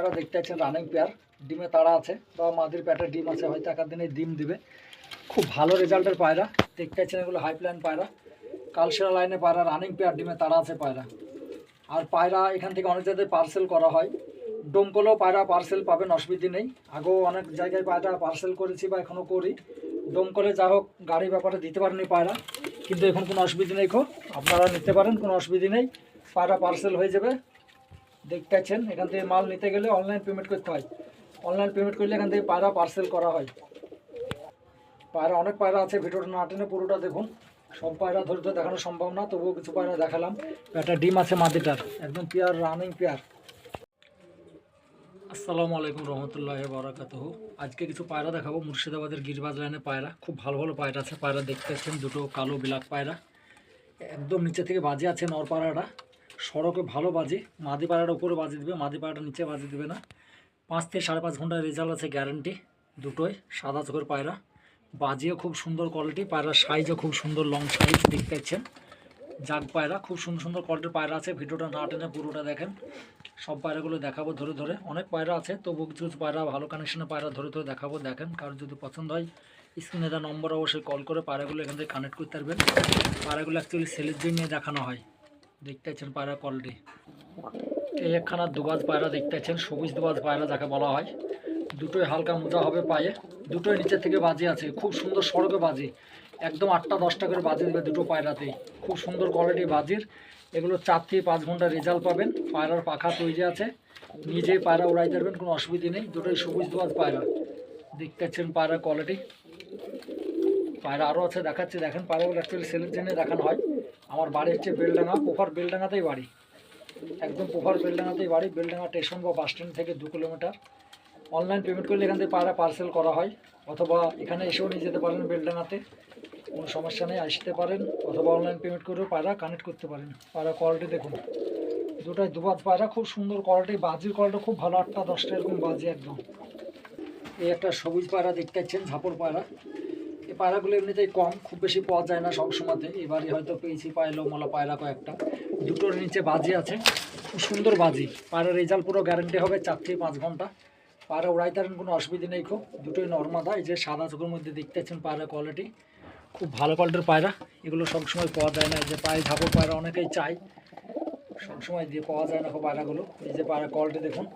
পায়রা দেখতে পাচ্ছেন রানিং পেয়ার ডিমে তাড়া আছে, বা মাদির প্যাটে ডিম আছে, হয়তো একার দিনে ডিম দিবে। খুব ভালো রেজাল্টের পায়রা, দেখতে পাচ্ছেন এগুলো হাই প্ল্যান পায়রা। কালসেরা লাইনে পায়রা রানিং পেয়ার ডিমে তাড়া আছে পায়রা। আর পায়রা এখান থেকে অনেক জায়গায় পার্সেল করা হয়। ডোমকলেও পায়রা পার্সেল পাবেন, অসুবিধে নেই। আগেও অনেক জায়গায় পায়রা পার্সেল করেছি বা এখনও করি। ডোমকলে যা হোক, গাড়ির ব্যাপারে দিতে পারেনি পায়রা। কিন্তু এখন কোনো অসুবিধে নেই খো আপনারা নিতে পারেন, কোনো অসুবিধে নেই। পায়রা পার্সেল হয়ে যাবে। দেখতে পাচ্ছেন এখান থেকে মাল নিতে গেলে অনলাইন পেমেন্ট করতে হয়। অনলাইন পেমেন্ট করলে এখান থেকে পায়রা পার্সেল করা হয়। পায়রা, অনেক পায়রা আছে, ভিডিওটা না টেনে পুরোটা দেখুন। সব পায়রা ধরে তো দেখানো সম্ভব না, তবুও কিছু পায়রা দেখালাম। একটা ডিম আছে মাদিটার একদম পিয়ার রানিং পিয়ার আসসালামু আলাইকুম রহমতুল্লাহ বরাকাত আজকে কিছু পায়রা দেখাবো, মুর্শিদাবাদের গিরবাজ লাইনে পায়রা। খুব ভালো ভালো পায়রা আছে, পায়রা দেখতে দুটো কালো বিলাক পায়রা। একদম নিচে থেকে বাজে আছে নর পায়রাটা সড়কে ভালো বাজে মাদি পায়রাটা উপরে বাজি দেবে মাদি পায়রাটা নিচে বাজি দেবে না। পাঁচ থেকে সাড়ে পাঁচ ঘণ্টার রেজাল্ট আছে গ্যারান্টি দুটোই সাদা চোখের পায়রা। বাজিও খুব সুন্দর কোয়ালিটি পায়রার সাইজও খুব সুন্দর লং সাইজ দেখতে পাচ্ছেন। জাগ পায়রা, খুব সুন্দর সুন্দর কোয়ালিটির পায়রা আছে, ভিডিওটা না টেনে পুরোটা দেখেন। সব পায়রাগুলো দেখাবো ধরে ধরে। অনেক পায়রা আছে তবু কিছু কিছু পায়রা, ভালো কানেকশনের পায়রা ধরে ধরে দেখাবো। দেখেন, কারোর যদি পছন্দ হয় স্ক্রিনে দেওয়া নম্বর অবশ্যই কল করে পায়রাগুলো এখান থেকে কানেক্ট করতে পারবেন। পায়রাগুলো অ্যাকচুয়ালি সেলের জন্য দেখানো হয়। দেখতে পাচ্ছেন পায়রা কোয়ালিটি এই একখানা দুবাজ পায়রা দেখতে পাচ্ছেন সবুজ দুবাজ পায়রা যাকে বলা হয়। দুটোই হালকা মোজা হবে পায়ে, দুটোই নিচের থেকে বাজি আছে, খুব সুন্দর সড়কে বাজি। একদম আটটা দশটা করে বাজি দেবে দুটো পায়রাতেই। খুব সুন্দর কোয়ালিটি বাজির। এগুলো চার থেকে পাঁচ ঘণ্টা রেজাল্ট পাবেন, পায়রার পাখা তৈরি আছে। নিজে পায়রা উড়াই পারবেন কোনো অসুবিধে নেই, দুটোই সবুজ দোয়াজ পায়রা। দেখতে পাচ্ছেন পায়রার কোয়ালিটি পায়রা আরও আছে, দেখাচ্ছে, দেখেন পায়রাগুলো অ্যাকচুয়ালি সেলের জন্য দেখানো হয়। আমার বাড়ি হচ্ছে বেলডাঙ্গা পোফার বেলডাঙ্গাতেই বাড়ি। একদম পোফার বেলডাঙ্গাতেই বাড়ি, বেলডাঙ্গা স্টেশন বা বাস স্ট্যান্ড থেকে দু কিলোমিটার। অনলাইন পেমেন্ট করলে এখান থেকে পায়রা পার্সেল করা হয়, অথবা এখানে এসেও নিয়ে যেতে পারেন বেলডাঙ্গাতে। কোনো সমস্যা নেই, আসতে পারেন, অথবা অনলাইন পেমেন্ট করেও পায়রা কানেক্ট করতে পারেন। পায়রা কোয়ালিটি দেখুন। দুটাই দুবাদ পায়রা খুব সুন্দর কোয়ালিটি বাজির কোয়ালিটি খুব ভালো, আটটা দশটা এরকম বাজি একদম। এই একটা সবুজ পায়রা দেখতে পাচ্ছেন, ঝাপড় পায়রা এই পায়রাগুলো এমনিতেই কম, খুব বেশি পাওয়া যায় না সব সময়তে এবারে হয়তো পেয়েছি পায়লো মলা পায়রা কয়েকটা। দুটোর নিচে বাজি আছে, খুব সুন্দর বাজি। পায়রার রেজাল্ট পুরো গ্যারান্টি হবে চার থেকে পাঁচ ঘণ্টা। পায়রা উড়াই তারেন কোনো অসুবিধা নেই খুব। দুটোই নর্মাদা এই যে সাদা চোখের মধ্যে দেখতে পাচ্ছেন পায়রা কোয়ালিটি খুব ভালো কোয়ালিটির পায়রা। এগুলো সবসময় পাওয়া যায় না যে পায়ে ঝাপড় পায়রা অনেকেই চাই সবসময় দিয়ে পাওয়া যায় না খুব পায়রাগুলো। এই যে পায়রা কোয়ালিটি দেখুন।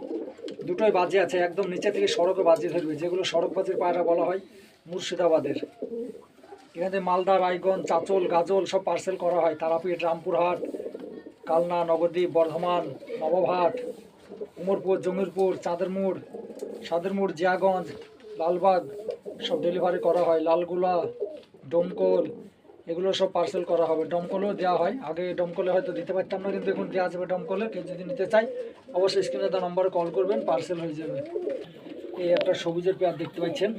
দুটোই বাজি আছে, একদম নিচে থেকে সড়কে বাজি ধরবে। যেগুলো সড়ক বাজির পায়রা বলা হয় মুর্শিদাবাদের। এখানে মালদা, রায়গঞ্জ, চাচল, গাজল সব পার্সেল করা হয়। তারাপীঠ, রামপুরহাট, কালনা নবদ্বীপ বর্ধমান, নবভাট, উমরপুর, জমিরপুর, চাঁদেরমুড়, সাদেরমুড়, জিয়াগঞ্জ, লালবাগ সব ডেলিভারি করা হয়। লালগুলা, ডোমকল, এগুলো সব পার্সেল করা হবে। ডমকলেও দেওয়া হয়। আগে ডমকলে হয়তো দিতে পারতাম না, কিন্তু এখন দেওয়া যাবে ডমকলে। কেউ যদি নিতে চাই অবশ্যই স্ক্রিনে দেওয়া নম্বরে কল করবেন পার্সেল হয়ে যাবে। এই একটা সবুজের পেয়ার দেখতে পাচ্ছেন।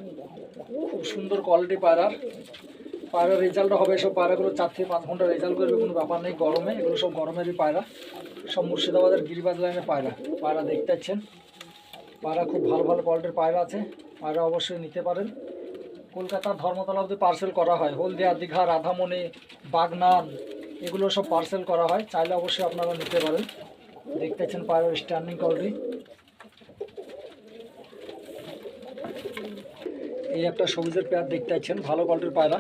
খুব সুন্দর কোয়ালিটি পায়রার পায়রার রেজাল্টটা হবে সব পায়রাগুলো চার থেকে পাঁচ ঘণ্টা রেজাল্ট করবে, কোনো ব্যাপার নেই, গরমে, এগুলো সব গরমেরই পায়রা সব মুর্শিদাবাদের গিরিবাজ লাইনের পায়রা পায়রা দেখতে পাচ্ছেন। পায়রা খুব ভালো ভালো কোয়ালিটির পায়রা আছে পায়রা অবশ্যই নিতে পারেন। কলকাতার ধর্মতলা অবধি পার্সেল করা হয়, হলদিয়া, দীঘা, রাধামণি, বাগনান, এগুলো সব পার্সেল করা হয়, চাইলে অবশ্যই আপনারা নিতে পারেন। দেখতে পাচ্ছেন পায়রার স্ট্যান্ডিং কোয়ালিটি এই একটা সবুজের পেয়ার দেখতে পাচ্ছেন, ভালো কোয়ালিটির পায়রা।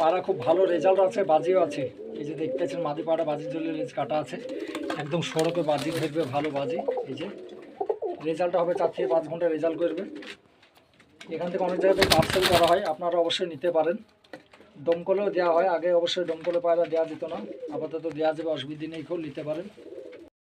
পায়রা খুব ভালো রেজাল্ট আছে, বাজিও আছে। এই যে দেখতে পাচ্ছেন, মাদি পায়রা, বাজি জলের রেজ কাটা আছে। একদম সড়কে বাজি ধরবে, ভালো বাজি। এই যে রেজাল্টটা হবে চার থেকে পাঁচ ঘণ্টা রেজাল্ট করবে। এখান থেকে অনেক জায়গাতে পার্সেল করা হয়, আপনারা অবশ্যই নিতে পারেন। দমকলেও দেওয়া হয়, আগে অবশ্যই দমকলে পায়রা দেওয়া যেত না। আপাতত দেওয়া যাবে, অসুবিধা নেই, কেউ নিতে পারেন।